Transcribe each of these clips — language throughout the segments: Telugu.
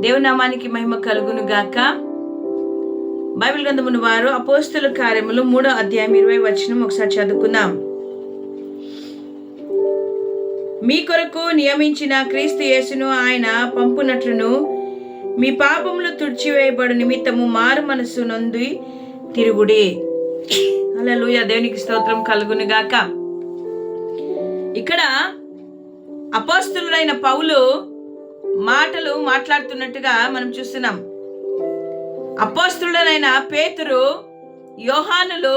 దేవునామానికి మహిమ కలుగును గాక. బైబిల్ గ్రంథమును వారు అపోస్తుల కార్యములు మూడో అధ్యాయం ఇరవై వచనం ఒకసారి చదువుకుందాం. మీ కొరకు నియమించిన క్రీస్తు యేసును ఆయన పంపునట్లును మీ పాపములు తుడిచివేయబడు నిమిత్తము మారు మనస్సు నొంది తిరుగుడి. హల్లెలూయా దేవునికి స్తోత్రం కలుగును గాక. ఇక్కడ అపోస్తులైన పౌలు మాటలు మాట్లాడుతున్నట్టుగా మనం చూస్తున్నాం. అపోస్తుడనైన పేతురు యోహానులు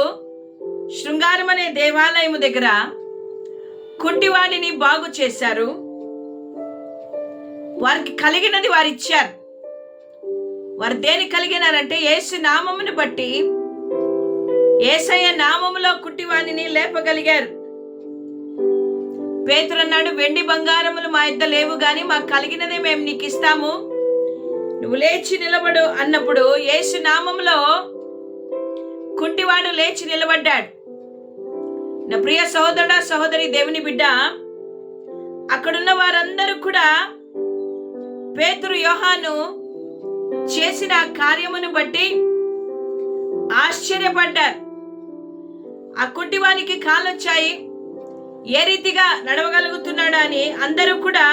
శృంగారం అనే దేవాలయము దగ్గర కుంటివాడిని బాగు చేశారు. వారికి కలిగినది వారు ఇచ్చారు వారు దేని కలిగినారంటే యేసు నామమును బట్టి ఏసయ్య నామములో కుట్టివాణిని లేపగలిగారు. పేతురు అన్నాడు వెండి బంగారములు మా ఇద్ద లేవు గాని మాకు కలిగినదే మేము నీకు ఇస్తాము. నువ్వు లేచి నిలబడు అన్నప్పుడు యేసు నామంలో కుంటివాడు లేచి నిలబడ్డాడు. నా ప్రియ సహోదరుడ సహోదరి దేవుని బిడ్డ అక్కడున్న వారందరూ కూడా పేతురు యోహాను చేసిన కార్యమును బట్టి ఆశ్చర్యపడ్డారు. ఆ కుంటివానికి కాలొచ్చాయి. ఏ రీతిగా నడవగలుగుతున్నాడా అని అందరూ కూడా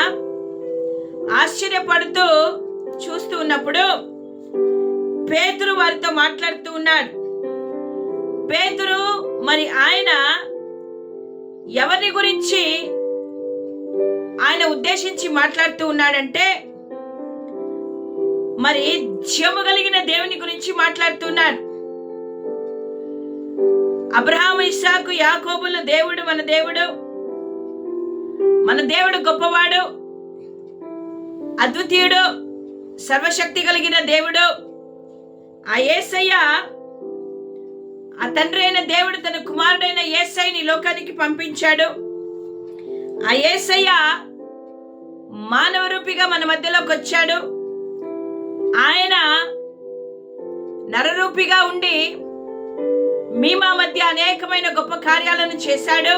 ఆశ్చర్యపడుతూ చూస్తూ ఉన్నప్పుడు పేతురు వారితో మాట్లాడుతూ ఉన్నాడు. పేతురు మరి ఆయన ఎవరిని గురించి ఆయన ఉద్దేశించి మాట్లాడుతూ ఉన్నాడంటే మరి జీవము కలిగిన దేవుని గురించి మాట్లాడుతున్నాడు అబ్రహాము ఇస్సాకు యాకోబుల దేవుడు మన దేవుడు మన దేవుడు గొప్పవాడు అద్వితీయుడు సర్వశక్తి కలిగిన దేవుడు. ఆ ఏసయ్య ఆ తండ్రి అయిన దేవుడు తన కుమారుడైన ఏసైని లోకానికి పంపించాడు. ఆ ఏసయ్య మానవ రూపిగా మన మధ్యలోకి వచ్చాడు. ఆయన నరరూపిగా ఉండి మీ మా మధ్య అనేకమైన గొప్ప కార్యాలను చేశాడు.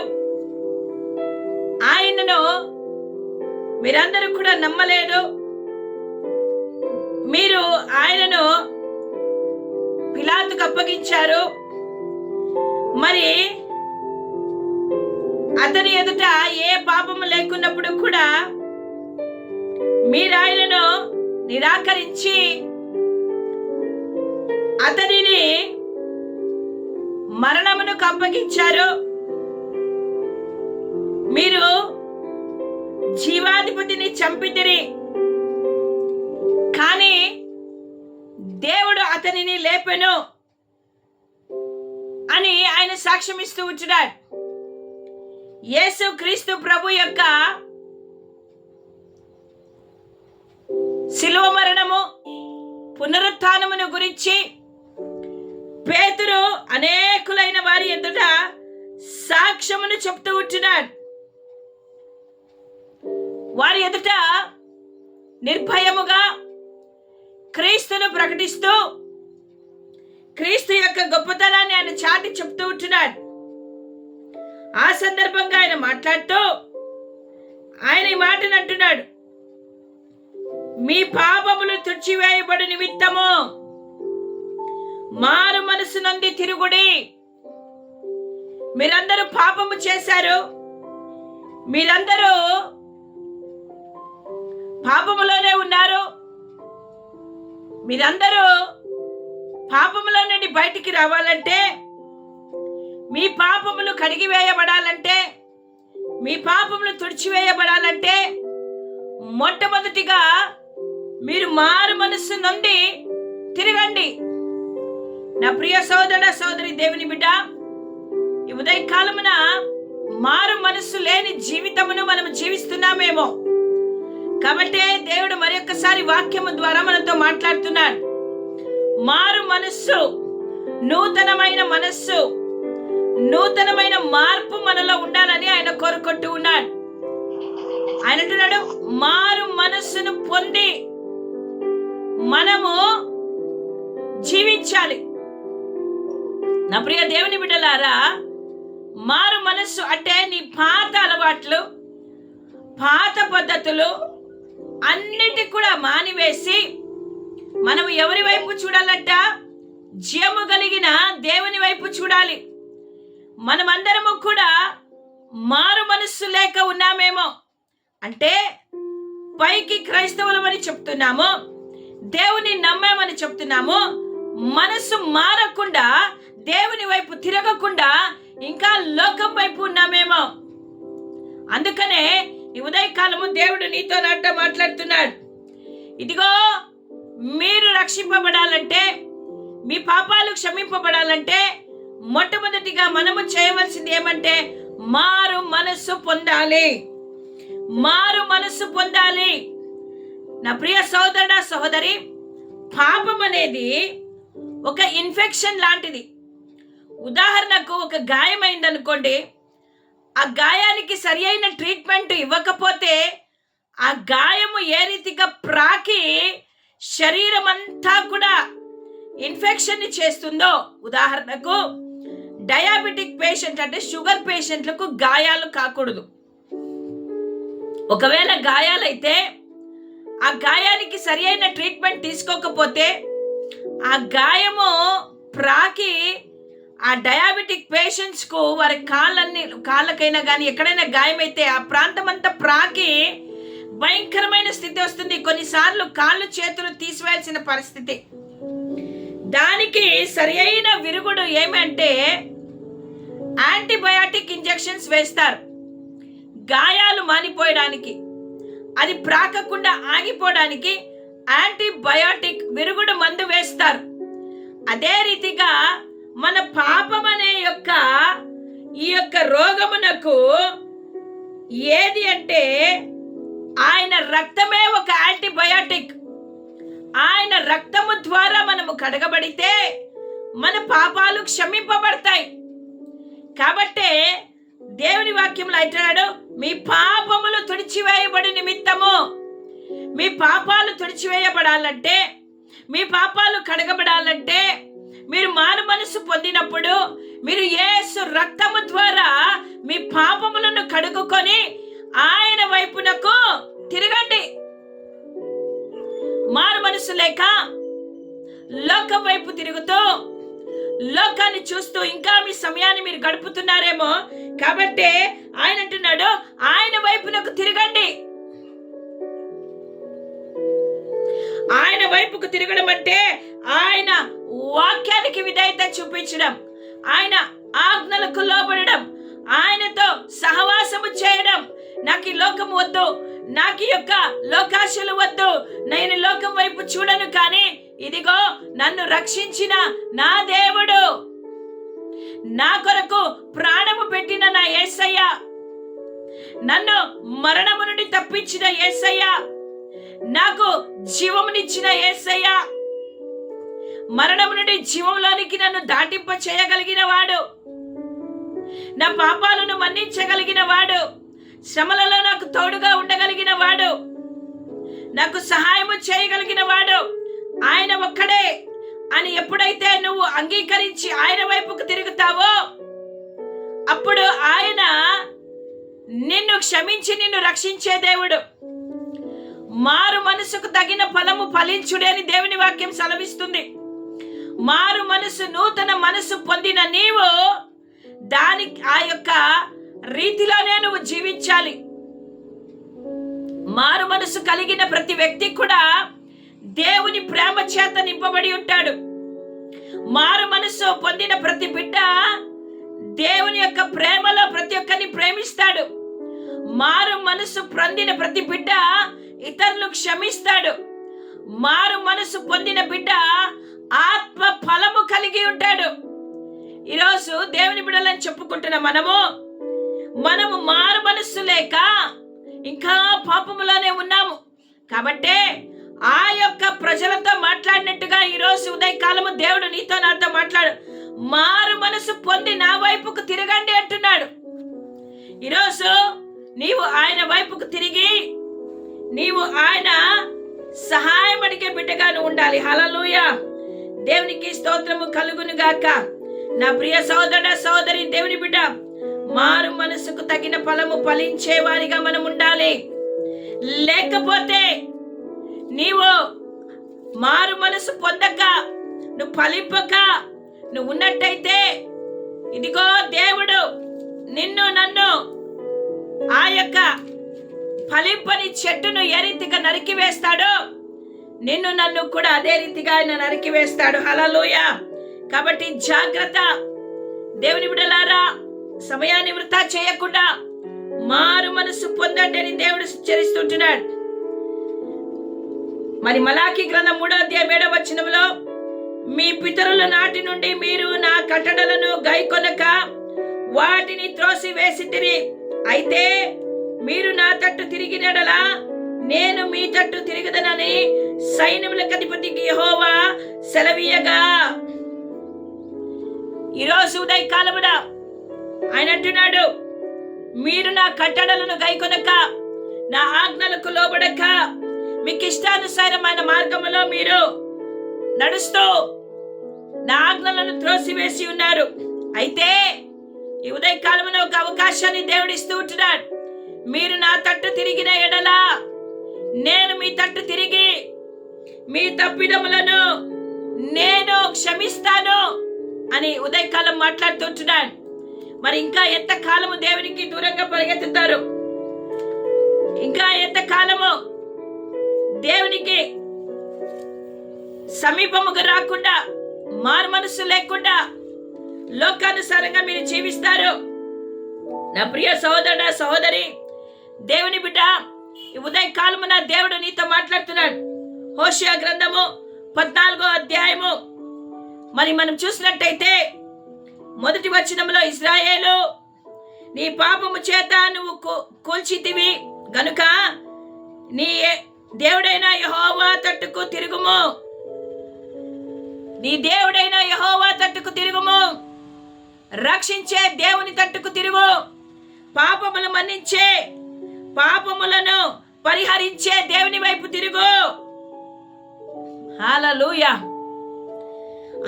ఆయనను మీరందరూ కూడా నమ్మలేదు. మీరు ఆయనను పిలాతుకు అప్పగించారు. మరి అతని ఎదుట ఏ పాపము లేకున్నప్పుడు కూడా మీరు ఆయనను నిరాకరించి అతనిని మరణమును కప్పగించారు మీరు జీవాధిపతిని చంపితిరి. కానీ దేవుడు అతనిని లేపెను అని ఆయన సాక్ష్యం ఇస్తూ ఉంచున్నాడు. యేసు క్రీస్తు ప్రభు యొక్క శిలువ మరణము పునరుత్నమును గురించి పేతురు అనేకులైన వారి ఎదుట సాక్ష్యమును చెప్తూ ఉంటున్నాడు. వారి ఎదుట నిర్భయముగా క్రీస్తును ప్రకటిస్తూ క్రీస్తు యొక్క గొప్పతనాన్ని ఆయన చాటి చెప్తూ ఉంటున్నాడు. ఆ సందర్భంగా ఆయన మాట్లాడుతూ ఆయన ఈ మాటను అంటున్నాడు. మీ పాపములు తుడిచివేయబడి నిమిత్తము మారు మనసు నుండి తిరుగుడి. మీరందరూ పాపము చేశారు. మీరందరూ పాపములోనే ఉన్నారు. మీరందరూ పాపములో నుండి బయటికి రావాలంటే మీ పాపములు కడిగివేయబడాలంటే మీ పాపములు తుడిచివేయబడాలంటే మొట్టమొదటిగా మీరు మారు మనస్సు నుండి తిరగండి. నా ప్రియ సోదర సోదరి దేవుని బిడ్డ ఈ ఉదయకాలమున మారు మనసు లేని జీవితమును మనం జీవిస్తున్నామేమో. కాబట్టి దేవుడు మరొకసారి వాక్యము ద్వారా మనతో మాట్లాడుతున్నాడు. మారు మనస్సు నూతనమైన మనస్సు నూతనమైన మార్పు మనలో ఉండాలని ఆయన కోరుకుంటూ ఉన్నాడు. ఆయన అంటున్నాడు మారు మనస్సును పొంది మనము జీవించాలి. నా ప్రియ దేవుని బిడ్డలారా మారు మనస్సు అంటే నీ పాత అలవాట్లు పాత పద్ధతులు అన్నిటి కూడా మానివేసి మనం ఎవరి వైపు చూడాలంట? జీవము కలిగిన దేవుని వైపు చూడాలి. మనమందరము కూడా మారు మనస్సు లేక ఉన్నామేమో. అంటే పైకి క్రైస్తవులమని చెప్తున్నాము దేవుని నమ్మామని చెప్తున్నాము మనసు మారకుండా దేవుని వైపు తిరగకుండా ఇంకా లోకం వైపు ఉన్నామేమో. అందుకనే ఈ ఉదయకాలము దేవుడు నీతో నాట మాట్లాడుతున్నాడు. ఇదిగో మీరు రక్షింపబడాలంటే మీ పాపాలు క్షమింపబడాలంటే మొట్టమొదటిగా మనము చేయవలసింది ఏమంటే మారు మనస్సు పొందాలి. మారు మనస్సు పొందాలి. నా ప్రియ సోదరుడ సహోదరి పాపం అనేది ఒక ఇన్ఫెక్షన్ లాంటిది. ఉదాహరణకు ఒక గాయమైంది అనుకోండి ఆ గాయానికి సరి అయిన ట్రీట్మెంట్ ఇవ్వకపోతే ఆ గాయము ఏ రీతిగా ప్రాకి శరీరం అంతా కూడా ఇన్ఫెక్షన్ చేస్తుందో ఉదాహరణకు డయాబెటిక్ పేషెంట్ అంటే షుగర్ పేషెంట్లకు గాయాలు కాకూడదు. ఒకవేళ గాయాలైతే ఆ గాయానికి సరి అయిన ట్రీట్మెంట్ తీసుకోకపోతే ఆ గాయము ప్రాకి ఆ డయాబెటిక్ పేషెంట్స్కు వారి కాళ్ళన్ని కాళ్ళకైనా కానీ ఎక్కడైనా గాయమైతే ఆ ప్రాంతం అంతా ప్రాకి భయంకరమైన స్థితి వస్తుంది. కొన్నిసార్లు కాళ్ళు చేతులు తీసివేయాల్సిన పరిస్థితి. దానికి సరి అయిన విరుగుడు ఏమంటే యాంటీబయాటిక్ ఇంజెక్షన్స్ వేస్తారు. గాయాలు మానిపోయడానికి అది ప్రాకకుండా ఆగిపోవడానికి యాంటీబయాటిక్ విరుగుడు మందు వేస్తారు. అదే రీతిగా మన పాపం అనే యొక్క ఈ యొక్క రోగమునకు ఏది అంటే ఆయన రక్తమే ఒక యాంటీబయాటిక్. ఆయన రక్తము ద్వారా మనము కడగబడితే మన పాపాలు క్షమింపబడతాయి. కాబట్టే దేవుని వాక్యంలో అంటున్నాడు మీ పాపములు తుడిచివేయబడి నిమిత్తము. మీ పాపాలు తుడిచివేయబడాలంటే మీ పాపాలు కడగబడాలంటే మీరు మారు మనసు పొందినప్పుడు మీరు యేసు రక్తము ద్వారా మీ పాపములను కడుగుకొని ఆయన వైపునకు తిరగండి. మారు మనసు లేక లోకం వైపు తిరుగుతూ లోకాన్ని చూస్తూ ఇంకా మీ సమయాన్ని మీరు గడుపుతున్నారేమో కాబట్టి ఆయన అంటున్నాడు ఆయన వైపునకు తిరగండి. వైపుకు తిరగడం అంటే ఆయన వాక్యానికి విధేయత చూపించడం ఆయన ఆజ్ఞలకు లోబడడం ఆయనతో సహవాసము చేయడం. నాకు ఈ లోకం వద్దు నాకు యొక్క లోకాశలు వద్దు నేను లోకం వైపు చూడను కానీ ఇదిగో నన్ను రక్షించిన నా దేవుడు. నా కొరకు ప్రాణము పెట్టిన నా యేసయ్య నన్ను మరణము నుండి తప్పించిన యేసయ్య నాకు జీవమునిచ్చిన యేసయ్య మరణం నుండి జీవంలోనికి నన్ను దాటింప చేయగలిగిన వాడు. నా పాపాలను మన్నించగలిగిన వాడు. శ్రమలలో నాకు తోడుగా ఉండగలిగిన వాడు. నాకు సహాయము చేయగలిగిన వాడు. ఆయన ఒక్కడే. అని ఎప్పుడైతే నువ్వు అంగీకరించి ఆయన వైపుకు తిరుగుతావో అప్పుడు ఆయన నిన్ను క్షమించి నిన్ను రక్షించే దేవుడు. మారు మనసుకు తగిన ఫలము ఫలించుడే అని దేవుని వాక్యం సెలవిస్తుంది. మారు మనసు నూతన మనసు పొందిన నీవు దాని ఆ యొక్క రీతిలోనే నువ్వు జీవించాలి. మారు మనసు కలిగిన ప్రతి వ్యక్తి కూడా దేవుని ప్రేమ చేత నింపబడి ఉంటాడు. మారు మనసు పొందిన ప్రతి బిడ్డ దేవుని యొక్క ప్రేమలో ప్రతి ఒక్కరిని ప్రేమిస్తాడు. మారు మనసు పొందిన ప్రతి బిడ్డ ఇతరులు క్షమిస్తాడు. మారు మనసు పొందిన బిడ్డ ఆత్మ ఫలము కలిగి ఉంటాడు. ఈరోజు దేవుని బిడ్డలని చెప్పుకుంటున్న మనము మనము మారు మనస్సు లేక ఇంకా పాపములోనే ఉన్నాము. కాబట్టే ఆ యొక్క ప్రజలతో మాట్లాడినట్టుగా ఈరోజు ఉదయకాలము దేవుడు నీతో నాతో మాట్లాడు. మారు మనసు పొంది నా వైపుకు తిరగండి అంటున్నాడు. ఈరోజు నీవు ఆయన వైపుకు తిరిగి నీవు ఆయన సహాయం అడిగే బిడ్డగాను ఉండాలి. హలలుయ దేవునికి స్తోత్రము కలుగును గాక. నా ప్రియ సోదర సోదరి దేవుని బిడ్డ మారు మనసుకు తగిన ఫలము ఫలించే వారిగా మనం ఉండాలి. లేకపోతే నీవు మారు మనసు పొందక నువ్వు ఫలింపక నువ్వు ఉన్నట్టయితే ఇదిగో దేవుడు నిన్ను నన్ను ఆ యొక్క ఫలింపని చెట్టును ఏ రీతిగా నరికి వేస్తాడో నిన్ను నన్ను కూడా అదే రీతిగా ఆయన నరికి వేస్తాడు. హలలోయ కాబట్టి జాగ్రత్త. దేవుని విడలారా సమయాన్ని వృధా చేయకుండా మారు మనసు పొందండి అని దేవుడు హెచ్చరిస్తుంటున్నాడు. మరి మలాకి గ్రంథం మూడో అధ్యాయం ఏడవ వచనంలో మీ పితరుల నాటి నుండి మీరు నా కట్టడలను గైకొనక వాటిని త్రోసి వేసితిరి అయితే మీరు నా తట్టు తిరిగినడలా నేను మీ తట్టు తిరుగుదనని సైన్యములకు అధిపతికి యహోవా సెలవీయగా. ఈరోజు ఉదయ కాలమున ఆయన అంటున్నాడు మీరు నా కట్టడలను గైకొనక నా ఆజ్ఞలకు లోబడక మీకు ఇష్టానుసారమైన మార్గములో మీరు నడుస్తూ నా ఆజ్ఞలను త్రోసివేసి ఉన్నారు. అయితే ఈ ఉదయ ఒక అవకాశాన్ని దేవుడిస్తూ ఉంటున్నాడు. మీరు నా తట్టు తిరిగిన ఎడలా నేను మీ తట్టు తిరిగి మీ తప్పిదములను నేను క్షమిస్తాను అని ఉదయకాలం మాట్లాడుతుంటున్నాడు మరి ఇంకా ఎంత కాలము దేవునికి దూరంగా పరిగెత్తుతారు? ఇంకా ఎంత కాలము దేవునికి సమీపముగా రాకుండా మారు మనసు లేకుండా లోకానుసారంగా మీరు జీవిస్తారు? నా ప్రియ సహోదరుడ సహోదరి దేవుని బిడ్డ ఈ ఉదయం కాలమున దేవుడు నీతో మాట్లాడుతున్నాడు. హోషియా గ్రంథము పద్నాలుగో అధ్యాయము. మరి మనం చూసినట్టయితే మొదటి వచనంలో ఇస్రాయేలు నీ పాపము చేత నువ్వు కూల్చితివి గనుక నీ దేవుడైన యహోవా తట్టుకు తిరుగుము. నీ దేవుడైన యహోవా తట్టుకు తిరుగుము. రక్షించే దేవుని తట్టుకు తిరుగు. పాపములు మన్నించే పాపములను పరిహరించే దేవుని వైపు తిరుగు. హాలూయా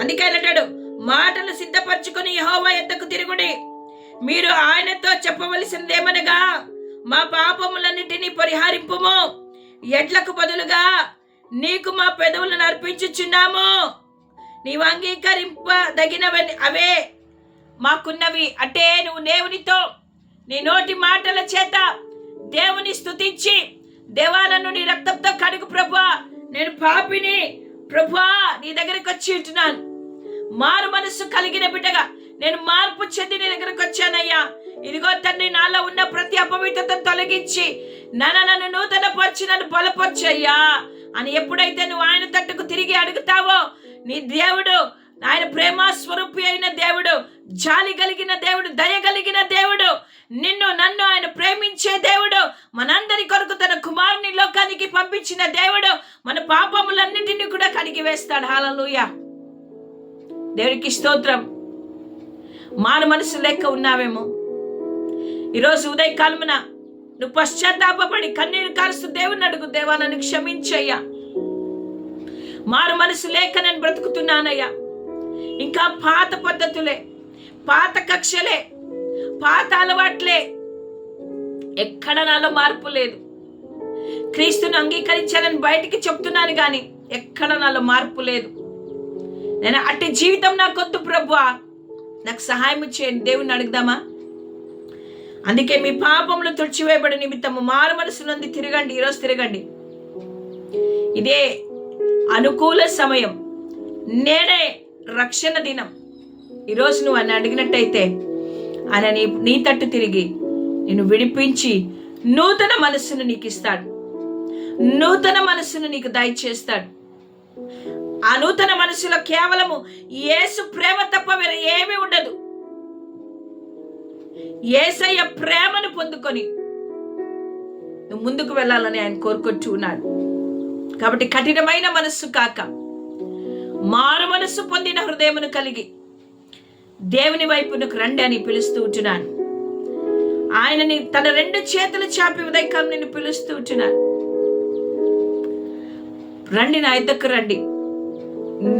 అందుకే అంటాడు మాటలు సిద్ధపరచుకుని యహోవా ఎద్దకు తిరుగుడి. మీరు ఆయనతో చెప్పవలసిందేమనగా మా పాపములన్నిటినీ పరిహారింపుము. ఎడ్లకు బదులుగా నీకు మా పెదవులను అర్పించుచున్నాము. నీవు అంగీకరింపదగినవని అవే మాకున్నవి. అంటే నువ్వు దేవునితో నీ నోటి మాటల చేత దేవుని స్థుతించి దేవాలను నీ రక్తంతో కడుగు ప్రభా నేను పాపిని ప్రభా నీ దగ్గరికి వచ్చి ఉంటున్నాను. మారు మనస్సు కలిగిన బిడ్డగా నేను మార్పు చెంది నీ దగ్గరకు వచ్చానయ్యా. ఇదిగో తండ్రి నాలో ఉన్న ప్రతి అపవిత్రతను తొలగించి నన్ను నన్ను నూతన పరిచి నన్ను బలపరచయ్యా అని ఎప్పుడైతే నువ్వు ఆయన తట్టుకు తిరిగి అడుగుతావో నీ దేవుడు ఆయన ప్రేమ స్వరూపి అయిన దేవుడు జాలి కలిగిన దేవుడు దయ కలిగిన దేవుడు నిన్ను నన్ను ఆయన ప్రేమించే దేవుడు మనందరి కొరకు తన కుమారుని లోకానికి పంపించిన దేవుడు మన పాపములన్నిటిని కూడా కడిగి వేస్తాడు. హాలలుయా దేవుడికి స్తోత్రం. మారు మనసు లెక్క ఉన్నావేమో. ఈరోజు ఉదయకాలమున నువ్వు పశ్చాత్తాపడి కన్నీరు కారుస్తూ దేవుని అడుగు దేవా నన్ను క్షమించయ్యా. మారు మనసు లేక నేను బ్రతుకుతున్నానయ్యా. ఇంకా పాత పద్ధతులే. పాత కక్షలే పాత అలవాట్లే. ఎక్కడ నాలో మార్పు లేదు. క్రీస్తుని అంగీకరించాలని బయటికి చెప్తున్నాను కానీ ఎక్కడ నాలో మార్పు లేదు. నేను అట్టి జీవితం నా కొద్దు ప్రభు నాకు సహాయం చేయండి. దేవుణ్ణి అడుగుదామా? అందుకే మీ పాపములు తుడిచివేయబడి నిమిత్తము మారు మనసు నుండి తిరగండి ఈరోజు తిరగండి. ఇదే అనుకూల సమయం నేడే రక్షణ దినం. ఈరోజు నువ్వు అని అడిగినట్టయితే ఆయన నీ నీ తట్టు తిరిగి నిన్ను విడిపించి నూతన మనస్సును నీకు ఇస్తాడు. నూతన మనస్సును నీకు దయచేస్తాడు. ఆ నూతన మనసులో కేవలము యేసు ప్రేమ తప్ప వేరే ఏమీ ఉండదు. ఏసయ్య ప్రేమను పొందుకొని నువ్వు ముందుకు వెళ్ళాలని ఆయన కోరుకొచ్చి ఉన్నాడు. కాబట్టి కఠినమైన మనస్సు కాక మారు మనస్సు పొందిన హృదయమును కలిగి దేవుని వైపునకు రండి అని పిలుస్తూ ఉంటున్నాను. ఆయనని తన రెండు చేతులు చాపి ఉదయకాలం నేను పిలుస్తూ ఉంటున్నాను. రండి నా ఇద్దకు రండి.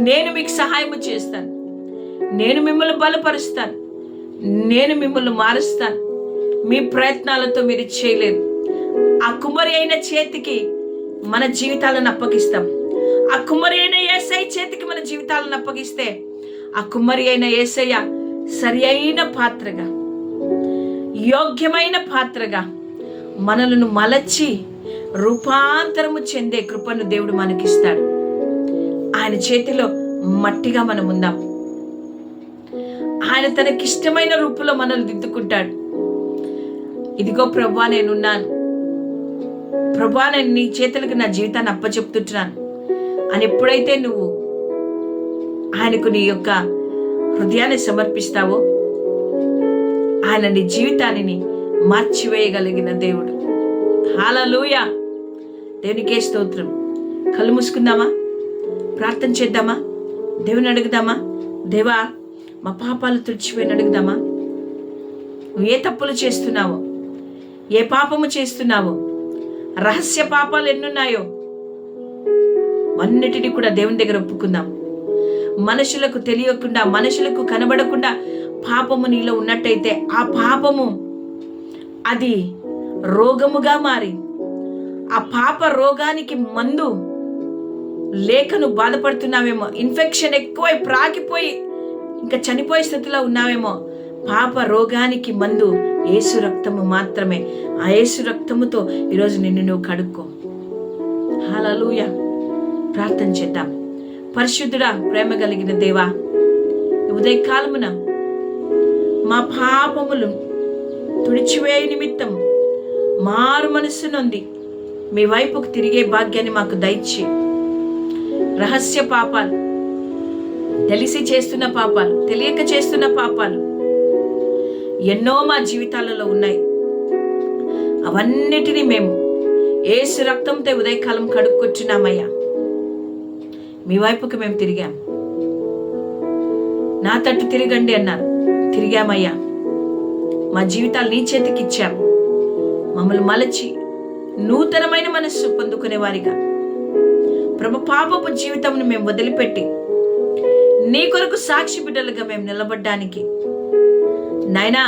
నేను మీకు సహాయం చేస్తాను. నేను మిమ్మల్ని బలపరుస్తాను. నేను మిమ్మల్ని మారుస్తాను. మీ ప్రయత్నాలతో మీరు చేయలేరు. ఆ కుమరి అయిన చేతికి మన జీవితాలను అప్పగిస్తాం. ఆ కుమరి అయిన ఏసై చేతికి మన జీవితాలను అప్పగిస్తే ఆ కుమ్మరి అయిన ఏసయ్య సరి అయిన పాత్రగా యోగ్యమైన పాత్రగా మనలను మలచి రూపాంతరము చెందే కృపను దేవుడు మనకిస్తాడు. ఆయన చేతిలో మట్టిగా మనం ఉందాం. ఆయన తనకిష్టమైన రూపులో మనల్ని దిద్దుకుంటాడు. ఇదిగో ప్రభా నేనున్నాను. ప్రభా నేను నీ చేతులకు నా జీవితాన్ని అప్పచెప్తుంటున్నాను. అని ఎప్పుడైతే నువ్వు ఆయనకు నీ యొక్క హృదయాన్ని సమర్పిస్తావో. ఆయన నీ జీవితాన్ని మార్చివేయగలిగిన దేవుడు. హాలలోయ దేవునికే స్తోత్రం. కళ్ళు మూసుకుందామా? ప్రార్థన చేద్దామా? దేవుని అడుగుదామా? దేవా మా పాపాలు తుడిచిపోయిన అడుగుదామా? నువ్వు ఏ తప్పులు చేస్తున్నావో? ఏ పాపము చేస్తున్నావో? రహస్య పాపాలు ఎన్నున్నాయో? అన్నిటినీ కూడా దేవుని దగ్గర ఒప్పుకుందాం. మనుషులకు తెలియకుండా మనుషులకు కనబడకుండా పాపము నీలో ఉన్నట్టయితే ఆ పాపము అది రోగముగా మారి ఆ పాప రోగానికి మందు లేఖను బాధపడుతున్నావేమో ఇన్ఫెక్షన్ ఎక్కువై ప్రాకిపోయి ఇంకా చనిపోయే స్థితిలో ఉన్నావేమో పాప రోగానికి మందు ఏసు రక్తము మాత్రమే. ఆ ఏసు రక్తముతో ఈరోజు నిన్ను నువ్వు కడుక్కో. హాలూయ ప్రార్థన చేద్దాం. పరిశుద్ధుడా ప్రేమ కలిగిన దేవా ఉదయకాలమున మా పాపములు తుడిచివేయ నిమిత్తం మారు మనస్సు నుండి మీ వైపుకు తిరిగే భాగ్యాన్ని మాకు దయచి. రహస్య పాపాలు తెలిసి చేస్తున్న పాపాలు తెలియక చేస్తున్న పాపాలు ఎన్నో మా జీవితాలలో ఉన్నాయి. అవన్నిటినీ మేము ఏసు రక్తంతో ఉదయకాలం కడుక్కొచ్చున్నామయ్యా. మీ వైపుకి మేము తిరిగాం. నా తట్టు తిరగండి అన్నారు తిరిగామయ్యా. మా జీవితాలు నీ చేతికి ఇచ్చాం మమ్మల్ని మలచి నూతనమైన మనస్సు పొందుకునే వారిగా ప్రభు పాపపు జీవితంను మేము వదిలిపెట్టి నీ కొరకు సాక్షి బిడ్డలుగా మేము నిలబడ్డానికి నాయనా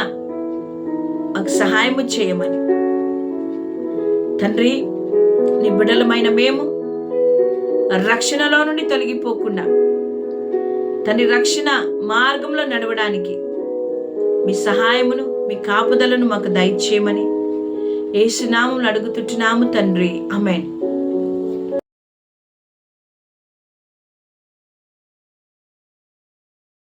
మాకు సహాయము చేయమని. తండ్రి నీ బిడ్డలమైన మేము రక్షణలో నుండి తొలగిపోకుండా తండ్రి రక్షణ మార్గంలో నడవడానికి మీ సహాయమును మీ కాపుదలను మాకు దయచేయమని ఏసునామం అడుగుతుంటున్నాము తండ్రి. అమెన్